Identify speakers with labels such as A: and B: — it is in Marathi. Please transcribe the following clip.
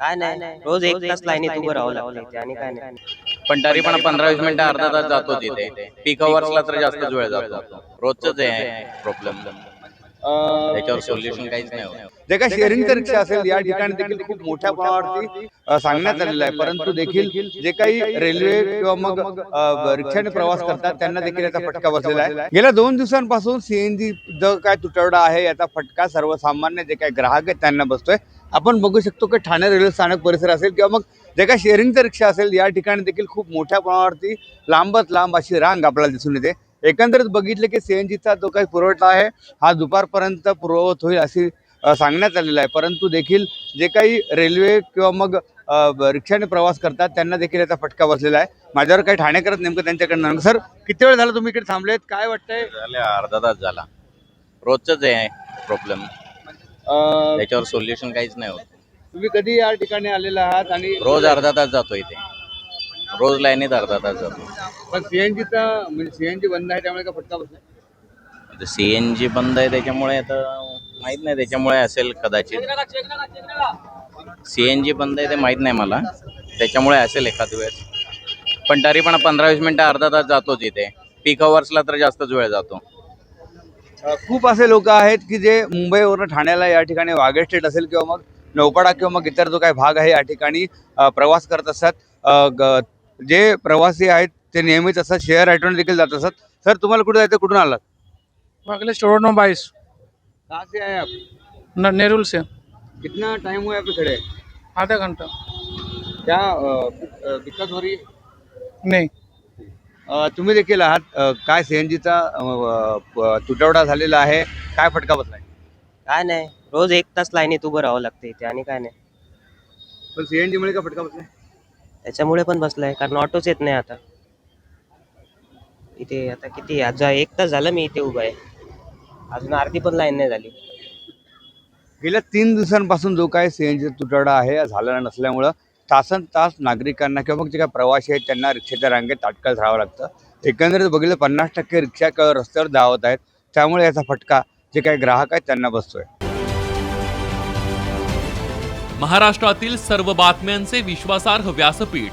A: काय नाही. रोज एक तास लाईनीत उभं राहावं लागतं इथे आणि काय नाही.
B: पण तरी पण पंधरा वीस मिनिटं अर्धा तास जातो तिथे. पीक अवर्सला तर जास्तच वेळ जातो. रोजच आहे. प्रॉब्लेम त्याच्यावर सोल्युशन काहीच नाही होत.
C: जे काही शेअरिंगचं रिक्षा असेल या ठिकाणी देखील खूप मोठ्या प्रमाणावरती सांगण्यात आलेलं आहे परंतु देखील जे काही रेल्वे किंवा मग रिक्षाने प्रवास करतात त्यांना देखील याचा फटका बसलेला आहे. गेल्या दोन दिवसांपासून सीएनजी जो काय तुटवडा आहे याचा फटका सर्वसामान्य जे काही ग्राहक आहेत त्यांना बसतोय. आपण बघू शकतो की ठाणे रेल्वे स्थानक परिसर असेल किंवा मग जे काही शेअरिंगचं रिक्षा असेल या ठिकाणी देखील खूप मोठ्या प्रमाणावरती लांबच लांब अशी रांग आपल्याला दिसून येते. एकंदरीत बघितलं की सीएनजीचा जो काही पुरवठा आहे हा दुपारपर्यंत पूर्ववत होईल अशी सांगण्यात आलेलं आहे. परंतु देखील जे काही रेल्वे किंवा मग रिक्षाने प्रवास करतात त्यांना देखील याचा फटका बसलेला आहे. माझ्यावर काही ठाणे करत नेमकं त्यांच्याकडनं सर किती वेळ झाला तुम्ही इकडे थांबलेत? काय वाटतंय?
B: अर्धा तास झाला. रोजच आहे प्रॉब्लेम त्याच्यावर सोल्युशन काहीच नाही होत.
C: तुम्ही कधी या ठिकाणी आलेला आहात आणि
B: रोज अर्धा तास जातो इथे. रोज लाईनीत अर्धा तास जातो.
C: पण सीएनजीचा म्हणजे सीएनजी बंद आहे त्यामुळे का फटका बसला?
B: सी एन जी बंद आहे त्याच्यामुळे आता माहीत नाही त्याच्यामुळे असेल कदाचित. सी एन जी बंद आहे ते माहीत नाही मला. त्याच्यामुळे असेल एखाद वेळेस. पण तरी पण पंधरा वीस मिनिटं अर्धा तास जातो तिथे पीक अवर्सला तर जास्तच वेळ जातो.
C: खूप असे लोक आहेत की जे मुंबईवरून ठाण्याला या ठिकाणी वाघे स्टेट असेल किंवा मग नौपाडा किंवा मग इतर जो काही भाग आहे या ठिकाणी प्रवास करत असतात जे प्रवासी आहेत ते नेहमीच असतात शेअर ऑटोने देखील जात असतात सर तुम्हाला कुठे जायचं? कुठून आलात?
D: स्टोर नंबर बाईस
C: कहाँ से आए आप?
D: न- नेरुल से।
C: कितना टाइम हुआ आप खड़े?
D: आधा घंटा।
C: क्या अ, दिक्कत हो रही है?
D: नहीं।
C: अ, तुम्ही देखील आहात. अ, काय सीएनजीचा तुटवडा झालेला आहे. काय फटका बसलाय?
A: काय नाही. रोज एक तास लाईनीत उभं राहावं लागतं इथे आणि काय नाही.
C: पण सीएनजी मुळे का फटका बसलाय?
A: त्याच्यामुळे पण बसलाय कारण ऑटोच येत नाही आता. इथे आता किती आज एक तास झालं मी इथे उभा आहे. अजून अर्धी पण लाईन नाही झाली.
C: गेल्या तीन दिवसांपासून जो काय सीएनजी तुटवडा आहे हा झालेला नसल्यामुळं तासन तास नागरिकांना किंवा मग जे काही प्रवासी आहेत त्यांना रिक्षाच्या रांगेत ताटकळत राहावं लागतं. एकंदरीत बघितलं पन्नास टक्के रिक्षा रस्त्यावर धावत आहेत. त्यामुळे याचा फटका जे काही ग्राहक आहेत त्यांना बसतोय.
E: महाराष्ट्रातील सर्व बातम्यांचे विश्वासार्ह व्यासपीठ